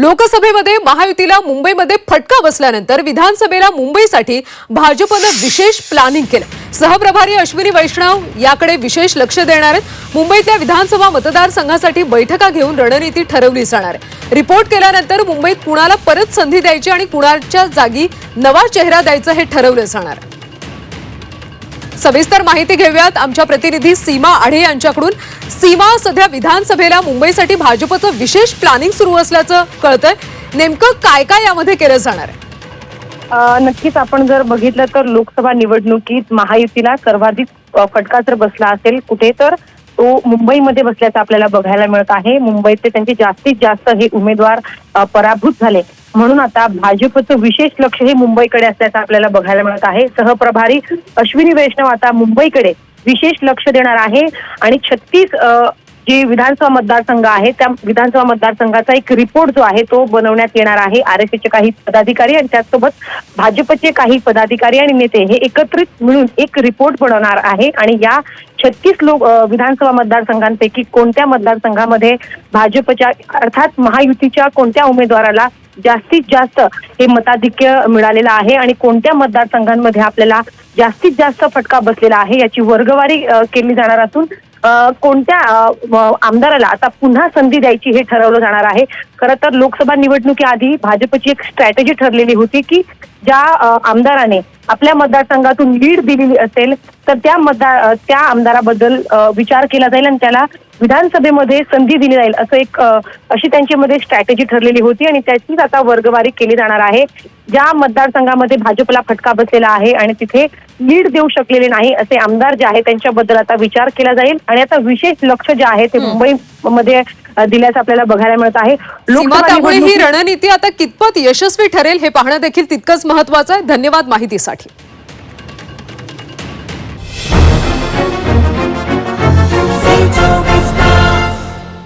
लोकसभेमध्ये महायुतीला मुंबईमध्ये फटका बसल्यानंतर विधानसभेला मुंबईसाठी भाजपनं विशेष प्लॅनिंग केलं. सहप्रभारी अश्विनी वैष्णव याकडे विशेष लक्ष देणार आहेत. मुंबईतल्या विधानसभा मतदारसंघासाठी बैठका घेऊन रणनीती ठरवली जाणार आहे. रिपोर्ट केल्यानंतर मुंबईत कुणाला परत संधी द्यायची आणि कुणाच्या जागी नवा चेहरा द्यायचं हे ठरवलं जाणार आहे. सविस्तर माहिती घेऊयात. आमच्या प्रतिनिधी सीमा आढे यांच्याकडून. सीमा सध्या विधानसभेला मुंबईसाठी भाजपचं विशेष प्लॅनिंग सुरू असल्याचं कळतंय. नेमकं काय काय यामध्ये केलं जाणार आहे? नक्कीच आपण जर बघितलं तर लोकसभा निवडणुकीत महायुतीला सर्वाधिक फटका जर बसला असेल कुठे तर तो मुंबईमध्ये बसल्याचं आपल्याला बघायला मिळत आहे. मुंबईतले त्यांचे जास्तीत जास्त हे उमेदवार पराभूत झाले. म्हणून आता भाजपचं विशेष लक्ष हे मुंबईकडे असल्याचं आपल्याला बघायला मिळत आहे. सहप्रभारी अश्विनी वैष्णव आता मुंबईकडे विशेष लक्ष देणार आहे. आणि छत्तीस जे विधानसभा मतदारसंघ आहे त्या विधानसभा मतदारसंघाचा एक रिपोर्ट जो आहे तो बनवण्यात येणार आहे. आर एस चे काही पदाधिकारी आणि त्याचसोबत भाजपचे काही पदाधिकारी आणि नेते हे एकत्रित मिळून एक रिपोर्ट बनवणार आहे. आणि या छत्तीस लोक विधानसभा मतदारसंघांपैकी कोणत्या मतदारसंघामध्ये भाजपच्या अर्थात महायुतीच्या कोणत्या उमेदवाराला जास्तीत जास्त हे मताधिक्य मिळालेलं आहे आणि कोणत्या मतदारसंघांमध्ये आपल्याला जास्तीत जास्त फटका बसलेला आहे याची वर्गवारी केली जाणार असून कोणत्या आमदाराला आता पुन्हा संधी द्यायची हे ठरवलं जाणार आहे. खरं तर लोकसभा निवडणुकीआधी भाजपची एक स्ट्रॅटेजी ठरलेली होती की ज्या आमदाराने आपल्या मतदारसंघातून लीड दिलेली असेल तर त्या मतदार त्या आमदाराबद्दल विचार केला जाईल आणि त्याला विधानसभेमध्ये संधी दिली जाईल असं एक अशी त्यांच्यामध्ये स्ट्रॅटेजी ठरलेली होती आणि त्याचीच आता वर्गवारी केली जाणार आहे ज्या मतदारसंघामध्ये भाजपला फटका बसलेला आहे आणि तिथे लीड देऊ शकलेले नाही असे आमदार जे आहे त्यांच्याबद्दल आता विचार केला जाईल आणि आता विशेष लक्ष जे आहे ते मुंबईमध्ये अ, दिल्याचं आपल्याला बघायला मिळत आहे. त्यामुळे ही रणनीती आता कितपत यशस्वी ठरेल हे पाहणं देखील तितकंच महत्वाचं आहे. धन्यवाद माहितीसाठी.